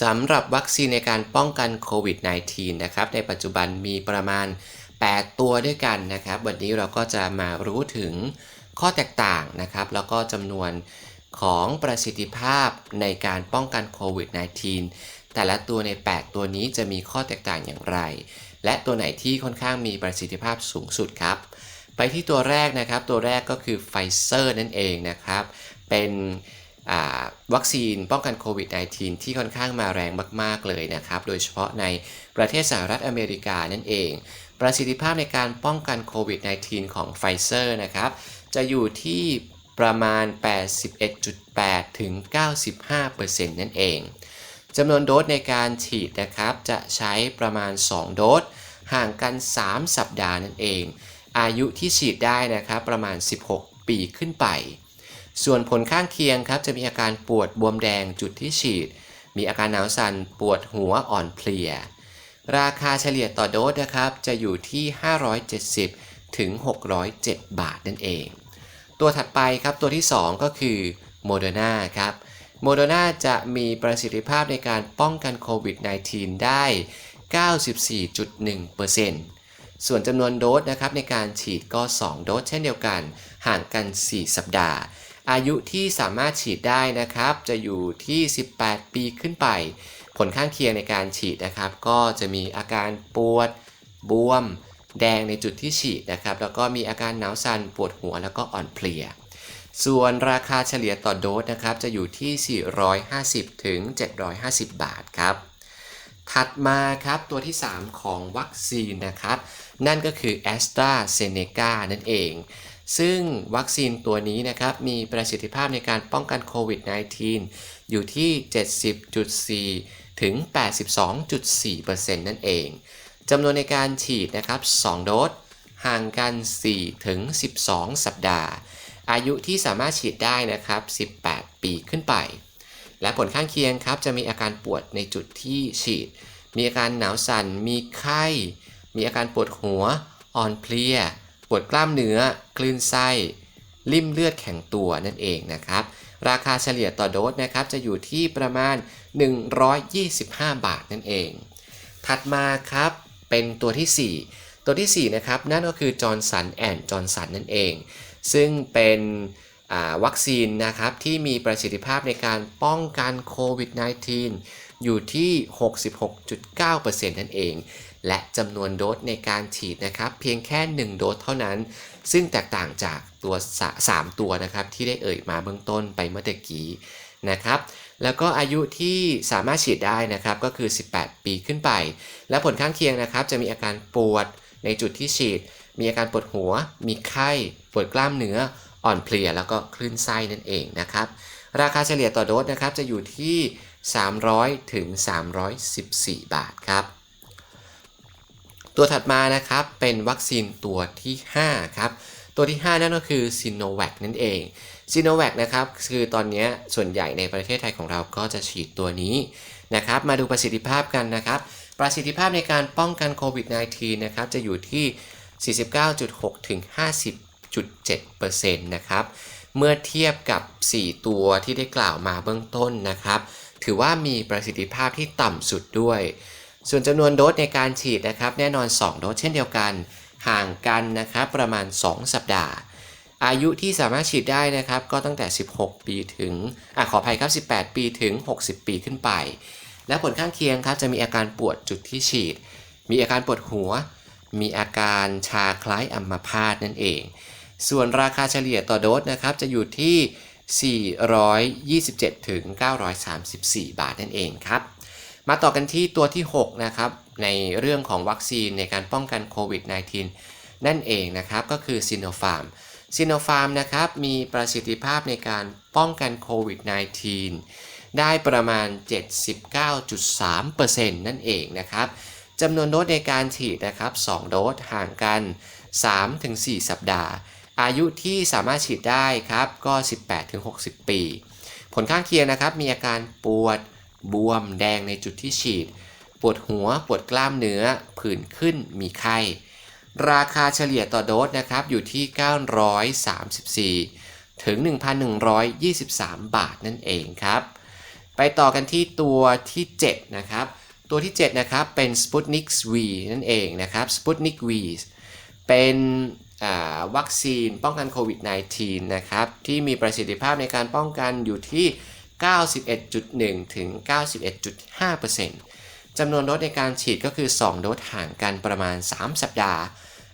สำหรับวัคซีนในการป้องกันโควิด -19 นะครับ ในปัจจุบันมีประมาณ 8 ตัวด้วยกันนะครับ วันนี้เราก็จะมารู้ถึงข้อแตกต่างนะครับ แล้วก็จำนวนของประสิทธิภาพในการป้องกันโควิด -19 แต่ละตัวใน 8 ตัวนี้จะมีข้อแตกต่างอย่างไร และตัวไหนที่ค่อนข้างมีประสิทธิภาพสูงสุดครับ ไปที่ตัวแรกนะครับ ตัวแรกก็คือไฟเซอร์นั่นเองนะครับ เป็น วัคซีนป้องกันโควิด -19 ที่ค่อนข้างมาแรงมาก ๆ เลยนะครับ โดยเฉพาะในประเทศสหรัฐอเมริกานั่นเอง ประสิทธิภาพในการป้องกันโควิด -19 ของไฟเซอร์นะครับ จะอยู่ที่ประมาณ 81.8 ถึง 95%นั่นเอง จำนวนโดสในการฉีดนะครับ จะใช้ประมาณ 2 โดส ห่างกัน 3 สัปดาห์นั่นเอง อายุที่ฉีดได้นะครับ ประมาณ 16 ปีขึ้นไป ส่วนผลข้างเคียงครับจะมีอาการปวดบวมแดงจุดที่ฉีด มีอาการหนาวสั่นปวดหัวอ่อนเพลีย ราคาเฉลี่ยต่อโดสนะครับจะอยู่ที่ 570 ถึง 607 บาทนั่นเอง ตัวถัดไปครับตัวที่ 2 ก็คือโมเดอร์นาครับโมเดอร์นาจะมีประสิทธิภาพในการป้องกันโควิด -19 ได้ 94.1%ส่วนจำนวนโดสนะครับในการฉีดก็ 2 โดสเช่นเดียวกัน ห่างกัน 4 สัปดาห์ อายุที่สามารถฉีดได้นะครับ จะอยู่ที่ 18 ปีขึ้นไป ผลข้างเคียงในการฉีดนะครับ ก็จะมีอาการปวด บวม แดงในจุดที่ฉีดนะครับ แล้วก็มีอาการหนาวสั่นปวดหัวแล้วก็อ่อนเพลีย ส่วนราคาเฉลี่ยต่อโดสนะครับ จะอยู่ที่ 450 ถึง 750 บาทครับถัดมาครับตัวที่ 3 ของวัคซีนนะครับ นั่นก็คือ a s t r a z เซ e c a นั่นเอง ซึ่งวัคซีนตัวนี้นะครับมีประสิทธิภาพในการป้องกันโควิด -19 อยู่ที่ 70.4 ถึง 82.4%นั่นเองจำนวนในการฉีดนะครับ 2 โดสห่างกัน 4 ถึง 12 สัปดาห์ อายุที่สามารถฉีดได้นะครับ 18 ปีขึ้นไป และผลข้างเคียงครับจะมีอาการปวดในจุดที่ฉีด มีอาการหนาวสัน่น มีไข้ มีอาการปวดหัว อ่อนเพลีย วดกล้ามเนื้อ คลื่นไส้ริ่มเลือดแข็งตัวนั่นเองนะครับ ราคาเฉลี่ยต่อโดสนะครับจะอยู่ที่ประมาณ 125 บาทนั่นเอง ถัดมาครับเป็นตัวที่ 4 ตัวที่ 4 นะครับ นั่นก็คือจอร์นสันแอนด์จอร์นสันนั่นเอง ซึ่งเป็นวัคซีนนะครับที่มีประสิทธิภาพในการป้องกันโควิด -19 อยู่ที่ 66.9%นั่นเอง และจำนวนโดสในการฉีดนะครับ เพียงแค่ 1 โดสเท่านั้น ซึ่งแตกต่างจากตัว 3 ตัวนะครับ ที่ได้เอ่ยมาเบื้องต้นไปเมื่อตะกี้นะครับ แล้วก็อายุที่สามารถฉีดได้นะครับก็คือ 18 ปีขึ้นไป และผลข้างเคียงนะครับ จะมีอาการปวดในจุดที่ฉีด มีอาการปวดหัว มีไข้ ปวดกล้ามเนื้อ อ่อนเพลีย แล้วก็คลื่นไส้นั่นเองนะครับ ราคาเฉลี่ยต่อโดสนะครับจะอยู่ที่ 300 ถึง 314 บาทครับ ตัวถัดมานะครับเป็นวัคซีนตัวที่ 5 ครับ ตัวที่ 5 นั่นก็คือซีโนแวคนั่นเองซีโนแวคนะครับคือตอนนี้ส่วนใหญ่ในประเทศไทยของเราก็จะฉีดตัวนี้นะครับมาดูประสิทธิภาพกันนะครับ ประสิทธิภาพในการป้องกันโควิด -19 นะครับจะอยู่ที่ 49.6 ถึง 50.7%นะครับเมื่อเทียบกับ 4 ตัวที่ได้กล่าวมาเบื้องต้นนะครับ ถือว่ามีประสิทธิภาพที่ต่ำสุดด้วย ส่วนจำนวนโดสในการฉีดนะครับแน่นอน 2 โดสเช่นเดียวกัน ห่างกันนะครับประมาณ 2 สัปดาห์ อายุที่สามารถฉีดได้นะครับก็ตั้งแต่ 16 ปีถึงอขออภัยครับ 18 ปีถึง 60 ปีขึ้นไป และผลข้างเคียงครับจะมีอาการปวดจุดที่ฉีด มีอาการปวดหัว มีอาการชาคล้ายอัมพาตนั่นเอง ส่วนราคาเฉลี่ยต่อโดสนะครับจะอยู่ที่ 427 ถึง 934 บาทนั่นเองครับ มาต่อกันที่ตัวที่ 6 นะครับ ในเรื่องของวัคซีนในการป้องกันโควิด -19 นั่นเองนะครับ ก็คือซีโนฟาร์มซีโนฟาร์มนะครับ มีประสิทธิภาพในการป้องกันโควิด -19 ได้ประมาณ 79.3%นั่นเองนะครับจำนวนโดสในการฉีดนะครับ 2 โดสห่างกัน 3-4 สัปดาห์ อายุที่สามารถฉีดได้ครับ ก็ 18-60 ปี ผลข้างเคียงนะครับ มีอาการปวด บวมแดงในจุดที่ฉีด ปวดหัว ปวดกล้ามเนื้อ ผื่นขึ้น มีไข้ ราคาเฉลี่ยต่อโดสนะครับอยู่ที่ 934 ถึง 1,123 บาทนั่นเองครับ ไปต่อกันที่ตัวที่ 7 นะครับ ตัวที่ 7 นะครับเป็น Sputnik V นั่นเองนะครับ Sputnik V เป็นวัคซีนป้องกันโควิด -19 นะครับที่มีประสิทธิภาพในการป้องกันอยู่ที่ 91.1 ถึง 91.5%จำนวนโดสในการฉีดก็คือ 2 โดสห่างกันประมาณ 3 สัปดาห์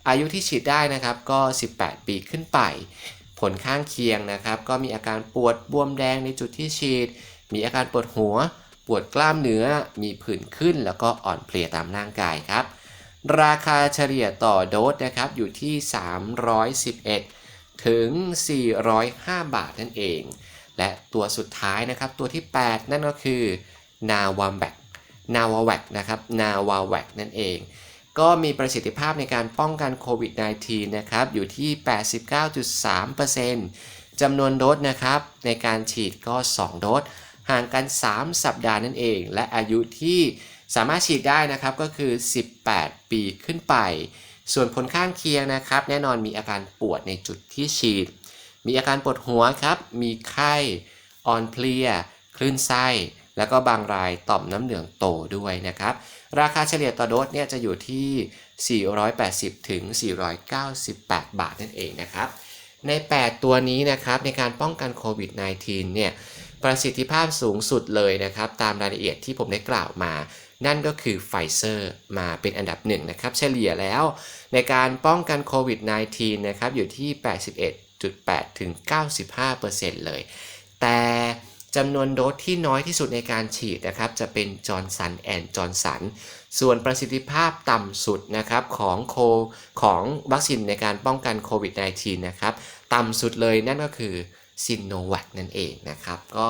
อายุที่ฉีดได้นะครับก็ 18 ปีขึ้นไป ผลข้างเคียงนะครับ ก็มีอาการปวดบวมแดงในจุดที่ฉีด มีอาการปวดหัว ปวดกล้ามเนื้อ มีผื่นขึ้นแล้วก็อ่อนเพลียตามร่างกายครับ ราคาเฉลี่ยต่อโดสนะครับอยู่ที่ 311 ถึง 405 บาทนั่นเอง และตัวสุดท้ายนะครับ ตัวที่ 8 นั่นก็คือ n a v a v a c n a v a v a c นะครับ n a v a v a c นั่นเอง ก็มีประสิทธิภาพในการป้องกันโควิด -19 นะครับ อยู่ที่ 89.3%จำนวนโดสนะครับ ในการฉีดก็ 2 โดส ห่างกัน 3 สัปดาห์นั่นเอง และอายุที่สามารถฉีดได้นะครับก็คือ 18 ปีขึ้นไป ส่วนผลข้างเคียงนะครับ แน่นอนมีอาการปวดในจุดที่ฉีด มีอาการปวดหัวครับ มีไข้อ่อนเพลีย คลื่นไส้ แล้วก็บางรายต่อมน้ำเหลืองโตด้วยนะครับ ราคาเฉลี่ยต่อโดสเนี่ยจะอยู่ที่ 480 ถึง 498 บาทนั่นเองนะครับ ใน 8 ตัวนี้นะครับในการป้องกันโควิด -19 เนี่ยประสิทธิภาพสูงสุดเลยนะครับ ตามรายละเอียดที่ผมได้กล่าวมา นั่นก็คือไฟเซอร์มาเป็นอันดับหนึ่งนะครับเฉลี่ยแล้ว ในการป้องกันโควิด -19 นะครับอยู่ที่ 81.8ถึง95%เลย แต่จำนวนโดสที่น้อยที่สุดในการฉีดนะครับ จะเป็นจอร์นสันแอนด์จอร์นสัน ส่วนประสิทธิภาพต่ำสุดนะครับของโคของวัคซีนในการป้องกันโควิด -19 นะครับ ต่ำสุดเลยนั่นก็คือซินโนแวคนั่นเองนะครับ ก็